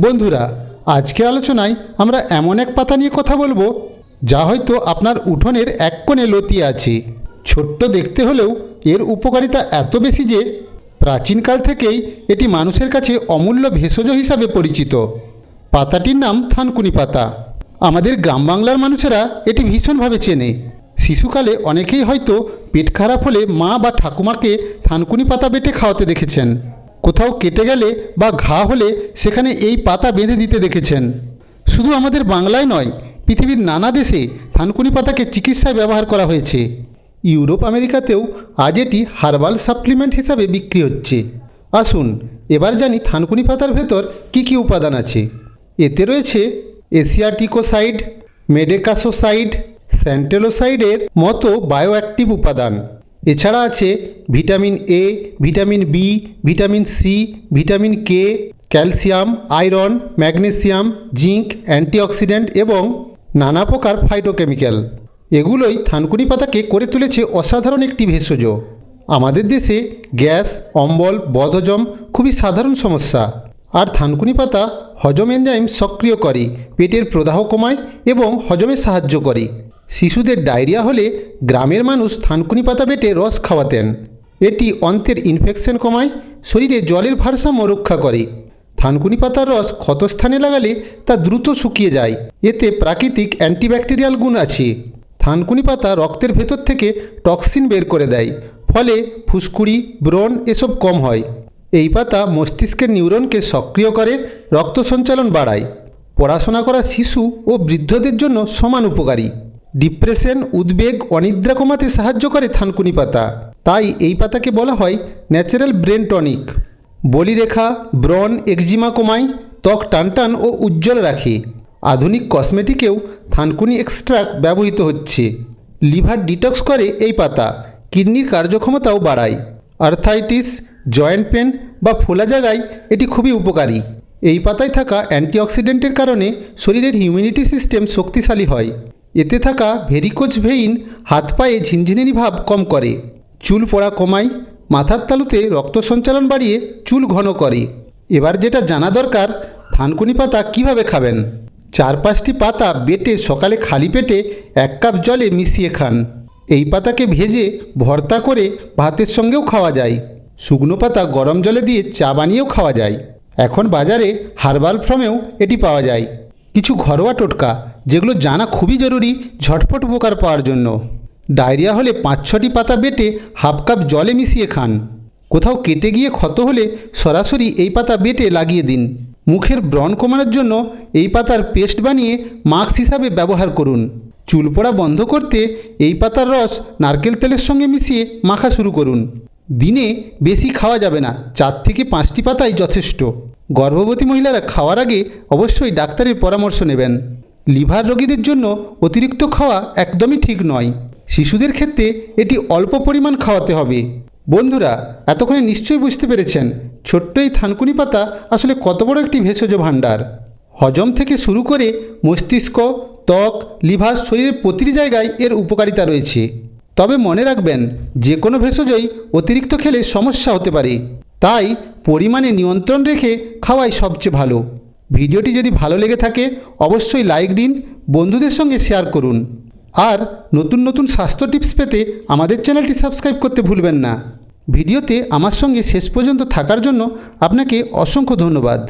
বন্ধুরা, আজকের আলোচনায় আমরা এমন এক পাতা নিয়ে কথা বলব, যা হয়তো আপনার উঠোনের এক কোণে লতিয়ে আছে। ছোট্ট দেখতে হলেও এর উপকারিতা এত বেশি যে, প্রাচীনকাল থেকেই এটি মানুষের কাছে অমূল্য ভেষজ হিসাবে পরিচিত। পাতাটির নাম থানকুনি পাতা। আমাদের গ্রাম বাংলার মানুষেরা এটি ভীষণভাবে চেনে। শিশুকালে অনেকেই হয়তো পেট খারাপ হলে মা বা ঠাকুমাকে থানকুনি পাতা বেটে খাওয়াতে দেখেছেন। কোথাও কেটে গেলে বা ঘা হলে সেখানে এই পাতা বেঁধে দিতে দেখেছেন। শুধু আমাদের বাংলায় নয়, পৃথিবীর নানা দেশে থানকুনি পাতাকে চিকিৎসায় ব্যবহার করা হয়েছে। ইউরোপ, আমেরিকাতেও আজ এটি হার্বাল সাপ্লিমেন্ট হিসাবে বিক্রি হচ্ছে। আসুন, এবার জানি থানকুনি পাতার ভেতর কি কি উপাদান আছে। এতে রয়েছে এসিয়াটিকোসাইড, মেডেকাসোসাইড, স্যান্টেলোসাইডের মতো বায়োঅ্যাক্টিভ উপাদান। এছাড়া আছে vitamin A vitamin B vitamin C vitamin K calcium, iron, magnesium, zinc, antioxidant এবং নানা প্রকার ফাইটোকেমিক্যাল এগুলোই থানকুনি পাতাকে করে তুলেছে অসাধারণ একটি ভেষজ। আমাদের দেশে গ্যাস, অম্বল, বদহজম খুবই সাধারণ সমস্যা। আর থানকুনি পাতা হজম এনজাইম সক্রিয় করে, পেটের প্রদাহ কমায় এবং হজমে সাহায্য করে। শিশুদের ডায়রিয়া হলে গ্রামের মানুষ থানকুনি পাতা বেটে রস খাওয়াতেন। এটি অন্ত্রের ইনফেকশন কমায়, শরীরে জলের ভারসাম্য রক্ষা করে। থানকুনি পাতার রস ক্ষতস্থানে লাগালে তা দ্রুত শুকিয়ে যায়। এতে প্রাকৃতিক অ্যান্টিব্যাকটেরিয়াল গুণ আছে। থানকুনি পাতা রক্তের ভেতর থেকে টক্সিন বের করে দেয়, ফলে ফুসকুড়ি, ব্রণ এসব কম হয়। এই পাতা মস্তিষ্কের নিউরনকে সক্রিয় করে, রক্ত সঞ্চালন বাড়ায়। পড়াশোনা করা শিশু ও বৃদ্ধদের জন্য সমান উপকারী। ডিপ্রেশন, উদ্বেগ অনিদ্রা কমাতে সাহায্য করে থানকুনি পাতা। তাই এই পাতাকে বলা হয় ন্যাচারাল ব্রেন টনিক। বলিরেখা ব্রন একজিমা কমায়, ত্বক টানটান ও উজ্জ্বল রাখে। আধুনিক কসমেটিকেও থানকুনি এক্সট্রাক্ট ব্যবহৃত হচ্ছে। লিভার ডিটক্স করে এই পাতা, কিডনির কার্যক্ষমতাও বাড়ায়। আর্থাইটিস, জয়েন্ট পেন বা ফোলা জায়গায় এটি খুবই উপকারী। এই পাতায় থাকা অ্যান্টিঅক্সিডেন্টের কারণে শরীরের ইমিউনিটি সিস্টেম শক্তিশালী হয়। এতে থাকা ভেরিকোজ ভেইন হাত পায়ে ঝিনঝিনিনি ভাব কম করে। চুল পড়া কমায়, মাথার তালুতে রক্ত সঞ্চালন বাড়িয়ে চুল ঘন করে। এবার যেটা জানা দরকার থানকুনি পাতা কীভাবে খাবেন? চার পাঁচটি পাতা বেটে সকালে খালি পেটে এক কাপ জলে মিশিয়ে খান। এই পাতাকে ভেজে ভর্তা করে ভাতের সঙ্গেও খাওয়া যায়। শুকনো পাতা গরম জলে দিয়ে চা বানিয়েও খাওয়া যায়। এখন বাজারে হার্বাল ফ্রমেও এটি পাওয়া যায়। কিছু ঘরোয়া টোটকা, যেগুলো জানা খুবই জরুরি ঝটপট উপকার পাওয়ার জন্য। ডায়রিয়া হলে পাঁচ ছটি পাতা বেটে হাফ কাপ জলে মিশিয়ে খান। কোথাও কেটে গিয়ে ক্ষত হলে সরাসরি এই পাতা বেটে লাগিয়ে দিন। মুখের ব্রণ কমানোর জন্য এই পাতার পেস্ট বানিয়ে মাস্ক হিসাবে ব্যবহার করুন। চুল পড়া বন্ধ করতে এই পাতার রস নারকেল তেলের সঙ্গে মিশিয়ে মাখা শুরু করুন। দিনে বেশি খাওয়া যাবে না, চার থেকে পাঁচটি পাতাই যথেষ্ট। গর্ভবতী মহিলারা খাওয়ার আগে অবশ্যই ডাক্তারের পরামর্শ নেবেন। লিভার রোগীদের জন্য অতিরিক্ত খাওয়া একদমই ঠিক নয়। শিশুদের ক্ষেত্রে এটি অল্প পরিমাণ খাওয়াতে হবে। বন্ধুরা, এতক্ষণে নিশ্চয়ই বুঝতে পেরেছেন ছোট্ট এই থানকুনি পাতা আসলে কত বড় একটি ভেষজ ভাণ্ডার। হজম থেকে শুরু করে মস্তিষ্ক, ত্বক, লিভার, শরীরের প্রতিটি জায়গায় এর উপকারিতা রয়েছে। তবে মনে রাখবেন, যে কোনো ভেষজই অতিরিক্ত খেলে সমস্যা হতে পারে। তাই পরিমাণে নিয়ন্ত্রণ রেখে খাওয়াই সবচেয়ে ভালো। ভিডিওটি যদি ভালো লেগে থাকে, অবশ্যই লাইক দিন, বন্ধুদের সঙ্গে শেয়ার করুন। আর নতুন নতুন স্বাস্থ্য টিপস পেতে আমাদের চ্যানেলটি সাবস্ক্রাইব করতে ভুলবেন না। ভিডিওতে আমার সঙ্গে শেষ পর্যন্ত থাকার জন্য আপনাকে অসংখ্য ধন্যবাদ।